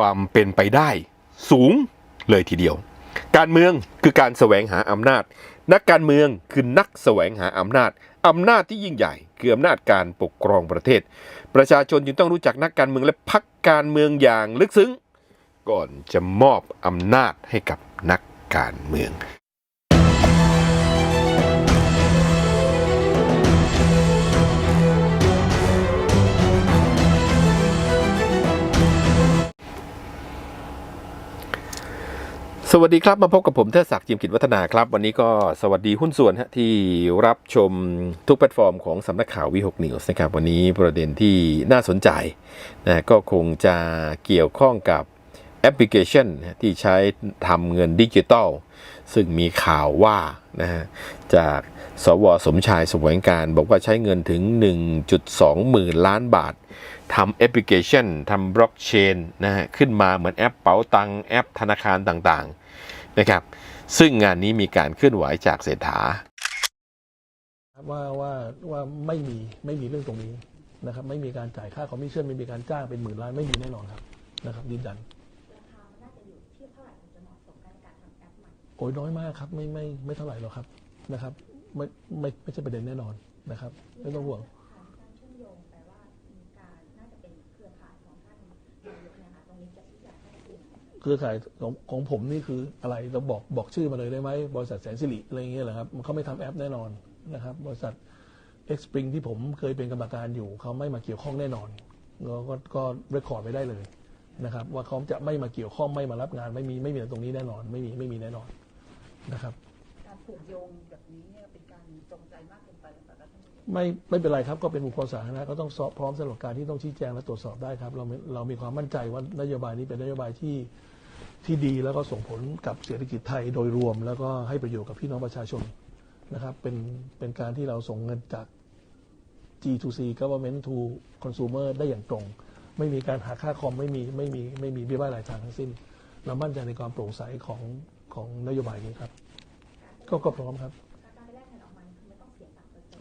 ความเป็นไปได้ สูงเลยทีเดียว การเมืองคือการแสวงหาอำนาจ นักการเมืองคือนักแสวงหาอำนาจอำนาจที่ยิ่งใหญ่คืออำนาจการปกครองประเทศ ประชาชนจึงต้องรู้จักนักการเมืองและพักการเมืองอย่างลึกซึ้ง ก่อนจะมอบอำนาจให้กับนักการเมือง สวัสดีครับ มาพบกับผมเทศศักดิ์จิมกิจวัฒนาครับ วันนี้ก็สวัสดีหุ้นส่วนฮะที่รับชมทุกแพลตฟอร์มของสำนักข่าววิหกนิวส์นะครับ วันนี้ประเด็นที่น่าสนใจนะก็คงจะเกี่ยวข้องกับแอปพลิเคชันที่ใช้ทำเงินดิจิตอลซึ่งมีข่าวว่านะฮะจากสวสมชายสมวงการบอกว่าใช้เงินถึง 1.2 หมื่นล้านบาท ทำแอปพลิเคชันทำบล็อกเชนนะฮะขึ้นมาเหมือนแอปเป๋าตังแอปธนาคารต่างๆนะครับซึ่งงานนี้มีการเคลื่อนไหวจากเศรษฐาว่าว่าว่าไม่มีไม่มีเรื่องตรงนี้นะครับไม่มีการจ่ายค่าคอมมิชชั่นไม่มีการจ้างเป็นหมื่นล้านไม่มีแน่นอนครับนะครับยืนยันโอ้ยน้อยมากครับไม่ไม่ไม่เท่าไหร่หรอกครับนะครับไม่ไม่ไม่ใช่ประเด็นแน่นอนนะครับ ไม่ต้องห่วง เครือข่ายของของผมนี่คืออะไรเราบอกบอกชื่อมาเลยได้ไหมบริษัทแสนสิริอะไรอย่างเงี้ยเหรอครับเขาไม่ทำแอปแน่นอนนะครับ บริษัท X Spring ที่ผมเคยเป็นกรรมการอยู่เขาไม่มาเกี่ยวข้องแน่นอนก็ก็ก็เรคคอร์ดไว้ได้เลยนะครับ ว่าเขาจะไม่มาเกี่ยวข้องไม่มารับงาน ไม่มีไม่มีตรงนี้แน่นอน ไม่มีไม่มีแน่นอนนะครับ การผูกโยงแบบนี้เนี่ยเป็นการจงใจมากเกินไปหรือเปล่าคะท่าน ไม่ไม่เป็นไรครับก็เป็นบุคคลสาธารณะก็ต้องสอบพร้อมสำหรับการที่ต้องชี้แจงและตรวจสอบได้ครับ เราเรามีความมั่นใจว่านโยบายนี้เป็นนโยบายที่ที่ดีแล้วก็ส่งผลกับเศรษฐกิจไทยโดยรวม แล้วก็ให้ประโยชน์กับพี่น้องประชาชนนะครับเป็นเป็นการที่เราส่งเงินจาก G2C government to consumer ได้อย่างตรง ไม่มีการหาค่าคอมไม่มีไม่มีไม่มีเบี้ยบ้ายรายทางทั้งสิ้น เรามั่นใจในความโปร่งใสของของนโยบายนี้ครับ ก็ก็พร้อมครับ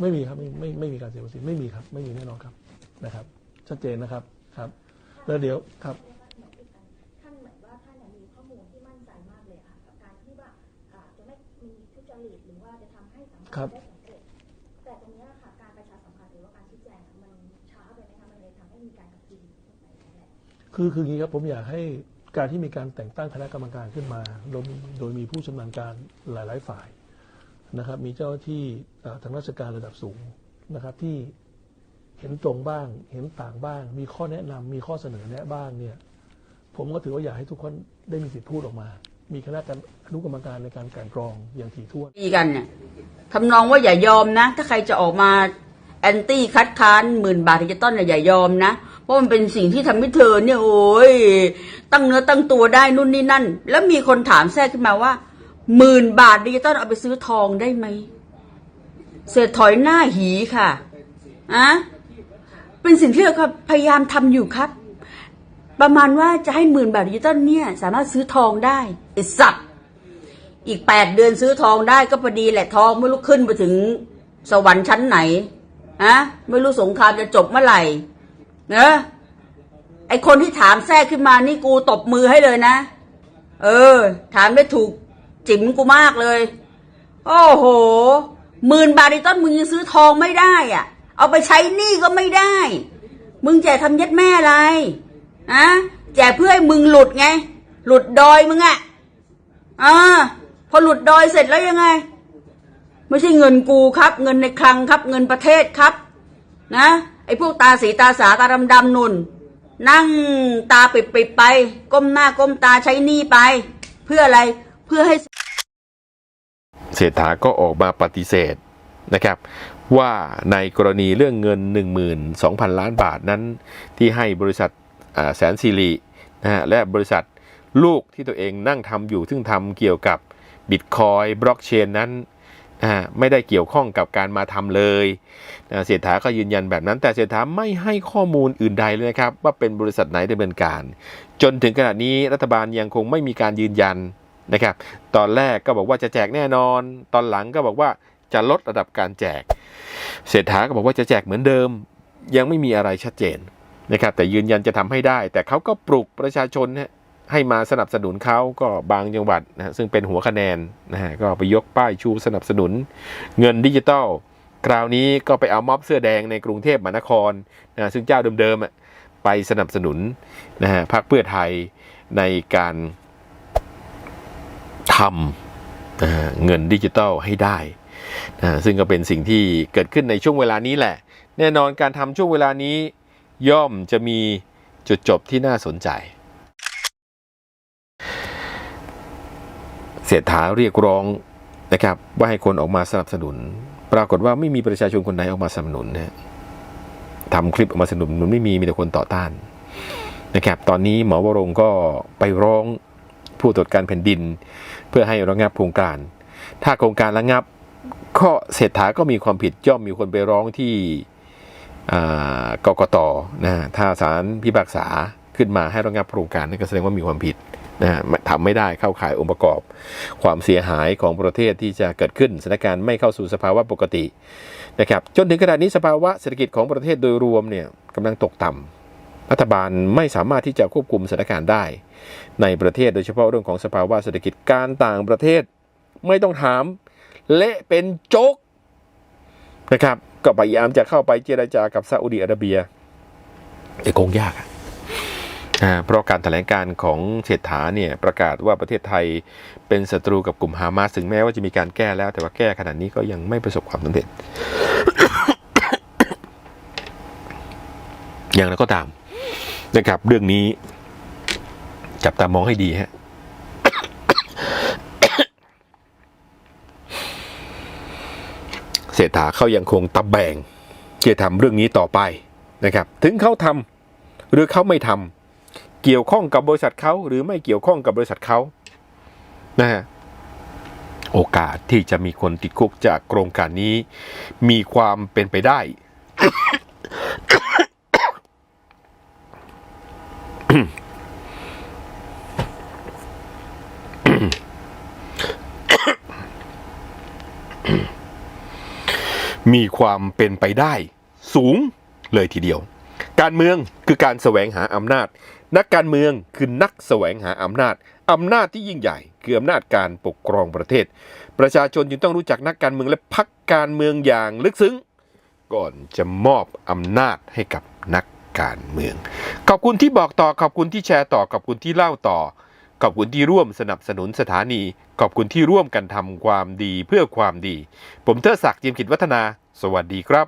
ไม่มีครับไม่ไม่ไม่มีการเสียภาษีไม่มีครับ ไม่มีแน่นอนครับนะครับ ชัดเจนนะครับครับ แล้วเดี๋ยวครับ ท่านเหมือนว่าท่านเนี่ยมีข้อมูลที่มั่นใจมากเลยค่ะกับการที่ว่าอ่าจะไม่มีทุจริตหรือว่าจะทำให้สำครัเร็บจได้สำเร็จแต่ตรงเนี้ยค่ะการประชาสัมพันธ์หรือว่าการชี้แจงอะมันช้าไปไหมคะมันเลยทำให้มีการกับจีนไปนั่นแหละคือคืออย่างนี้ครับผมอยากให้การที่มีการแต่งตั้งคณะกรรมการขึ้นมาโดยโดยมีผู้ชำนาญการหลาย ๆ ฝ่าย นะครับ มีเจ้าที่ทางราชการระดับสูงนะครับ ที่เห็นตรงบ้าง เห็นต่างบ้าง มีข้อแนะนำมีข้อเสนอแนะบ้างเนี่ย ผมก็ถือว่าอยากให้ทุกคนได้มีสิทธิพูดออกมา มีคณะกรรมอนุกรรมการในการกลันกรองอย่างถี่ถ้วนตีกันเนี่ยทำนองว่าอย่ายอมนะ ถ้าใครจะออกมาแอนตี้คัดค้านหมื่นบาทดิจิตอลเนี่ยอย่ายอมนะ เพราะมันเป็นสิ่งที่ทำให้เธอเนี่ยโอ้ยตั้งเนื้อตั้งตัวได้นู่นนี่นั่น แล้วมีคนถามแทรกขึ้นมาว่า หมื่นบาทดิจิตอลเอาไปซื้อทองได้ไหม เศษถอยหน้าหีค่ะอะเป็นสิ่งที่เราพยายามทำอยู่ครับ ประมาณว่าจะให้หมื่นบาทดิจิตอลเนี่ย สามารถซื้อทองได้ไอ้สัตว์อีกแปดเดือนซื้อทองได้ก็พอดีแหละทองไม่รู้ขึ้นไปถึงสวรรค์ชั้นไหนอะไม่รู้สงครามจะจบเมื่อไหร่เนอะไอคนที่ถามแทรกขึ้นมานี่กูตบมือให้เลยนะ เออ ถามได้ถูก จิ๋มกูมากเลย โอ้โหหมื่นบาทในต้นมึงยังซื้อทองไม่ได้อะ เอาไปใช้หนี้ก็ไม่ได้ มึงแจกทำยัดแม่อะไรอะแจกเพื่อให้มึงหลุดไง หลุดดอยมึงอะอ่าพอหลุดดอยเสร็จแล้วยังไง ไม่ใช่เงินกูครับ เงินในคลังครับ เงินประเทศครับ นะไอ้พวกตาสีตาสาตาดำดำนุ่น นั่งตาปิดปิดไป ก้มหน้าก้มตาใช้หนี้ไป เพื่ออะไร เพื่อให้เศรษฐาก็ออกมาปฏิเสธนะครับ ว่าในกรณีเรื่องเงิน 12,000 ล้านบาทนั้น ที่ให้บริษัทแสนสิรินะฮะและบริษัทลูกที่ตัวเองนั่งทำอยู่ซึ่งทำเกี่ยวกับบิตคอยบล็อกเชนนั้นนะไม่ได้เกี่ยวข้องกับการมาทำเลยนะเศรษฐาก็ยืนยันแบบนั้น แต่เศรษฐาไม่ให้ข้อมูลอื่นใดเลยนะครับ ว่าเป็นบริษัทไหนดำเนินการ จนถึงขณะนี้รัฐบาลยังคงไม่มีการยืนยัน นะครับ ตอนแรกก็บอกว่าจะแจกแน่นอน ตอนหลังก็บอกว่าจะลดระดับการแจก เศรษฐาก็บอกว่าจะแจกเหมือนเดิม ยังไม่มีอะไรชัดเจนนะครับ แต่ยืนยันจะทำให้ได้ แต่เขาก็ปลุกประชาชนให้มาสนับสนุนเขาก็บางจังหวัดนะฮะซึ่งเป็นหัวคะแนนนะฮะก็ไปยกป้ายชูสนับสนุน เงินดิจิตอลคราวนี้ก็ไปเอาม็อบเสื้อแดงในกรุงเทพมหานครนะซึ่งเจ้าเดิมๆอะไปสนับสนุนนะฮะพรรคเพื่อไทยในการ ทำเงินดิจิตอลให้ได้นะซึ่งก็เป็นสิ่งที่เกิดขึ้นในช่วงเวลานี้แหละ แน่นอนการทำช่วงเวลานี้ย่อมจะมีจุดจบที่น่าสนใจ เศรษฐาเรียกร้องนะครับว่าให้คนออกมาสนับสนุน ปรากฏว่าไม่มีประชาชนคนไหนออกมาสนับสนุนนะทำคลิปออกมาสนับสนุนไม่มีมีแต่คนต่อต้านนะครับ ตอนนี้หมอวรงก็ไปร้อง ผู้ตรวจการแผ่นดิน เพื่อให้ระงับโครงการ ถ้าโครงการระงับก็เศรษฐาก็มีความผิดย่อมมีคนไปร้องที่กกตนะถ้าศาลพิพากษาขึ้นมาให้ระงับโครงการนั่นก็แสดงว่ามีความผิดนะฮะทำไม่ได้เข้าข่ายองค์ประกอบ ความเสียหายของประเทศที่จะเกิดขึ้นสถานการณ์ไม่เข้าสู่สภาวะปกตินะครับจนถึงขณะนี้สภาวะเศรษฐกิจของประเทศโดยรวมเนี่ยกำลังตกต่ำ รัฐบาลไม่สามารถที่จะควบคุมสถานการณ์ได้ ในประเทศโดยเฉพาะเรื่องของสภาวะเศรษฐกิจการต่างประเทศ ไม่ต้องถามเละเป็นโจกนะครับก็พยายามจะเข้าไปเจราจากับซาอุดิอาระเบียแต่คงยากอ่าเพราะการแถลงการของเศรษฐาเนี่ยประกาศว่าประเทศไทยเป็นศัตรูกับกลุ่มฮามาสถึงแม้ว่าจะมีการแก้แล้ว แต่ว่าแก้ขนาดนี้ก็ยังไม่ประสบความสำเร็จอย่างไรก็ตาม นะครับ เรื่องนี้ จับตามองให้ดีฮะเศรษฐาเขายังคงตะแบ่งที่จะทำเรื่องนี้ต่อไปนะครับ ถึงเขาทำหรือเขาไม่ทำเกี่ยวข้องกับบริษัทเขาหรือไม่เกี่ยวข้องกับบริษัทเขานะฮะโอกาสที่จะมีคนติดคุกจากโครงการนี้ มีความเป็นไปได้ มีความเป็นไปได้ สูงเลยทีเดียว การเมืองคือการแสวงหาอำนาจ นักการเมืองคือนักแสวงหาอำนาจอำนาจที่ยิ่งใหญ่ คืออำนาจการปกครองประเทศ ประชาชนจึงต้องรู้จักนักการเมืองและพักการเมืองอย่างลึกซึ้ง ก่อนจะมอบอำนาจให้กับนักการเมือง ขอบคุณที่บอกต่อขอบคุณที่แชร์ต่อขอบคุณที่เล่าต่อ ขอบคุณที่ร่วมสนับสนุนสถานี ขอบคุณที่ร่วมกันทำความดีเพื่อความดี ผมเทอศักดิ์จิมกิจวัฒนา สวัสดีครับ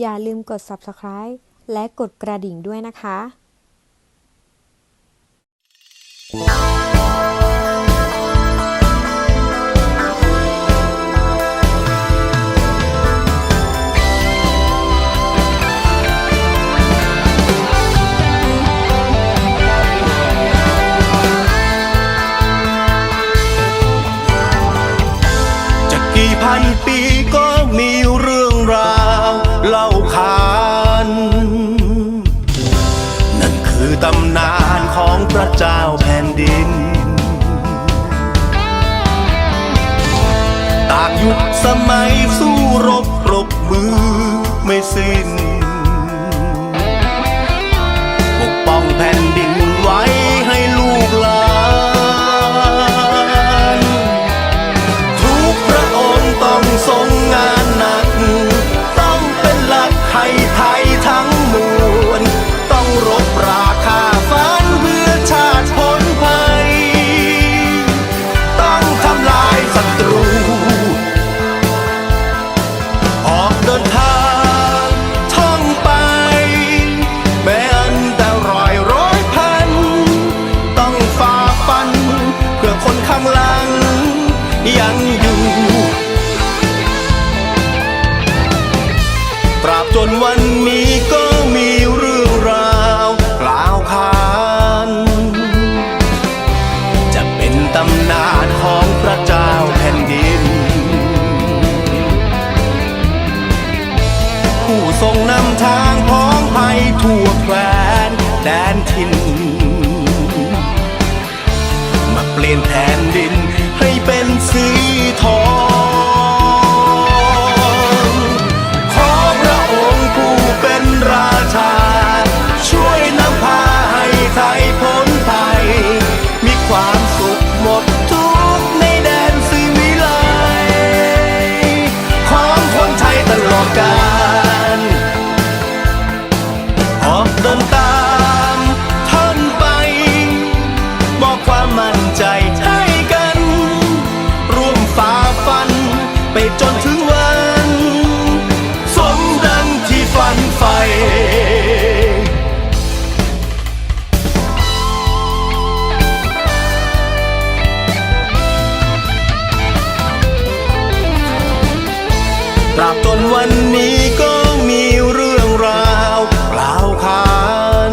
อย่าลืมกด subscribe และกดกระดิ่งด้วยนะคะ สมัยสู้รบปรบมือไม่สิ้น จนวันนี้ก็มีเรื่องราวกล่าวขานจะเป็นตำนานของพระเจ้าแผ่นดิน ผู้ทรงนำทางพ้องภัยทั่วแคว้นแดนถิ่นมาเปลี่ยนแผน ปราบจนวันนี้ก็มีเรื่องราวเปล่าขาน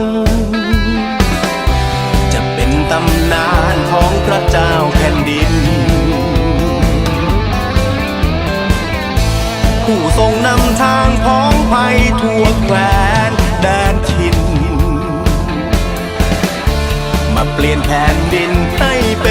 จะเป็นตำนานของพระเจ้าแผ่นดิน ผู้ทรงนำทางพ้องภัยทั่วแคว้นแดนทิน มาเปลี่ยนแผ่นดินให้เป็น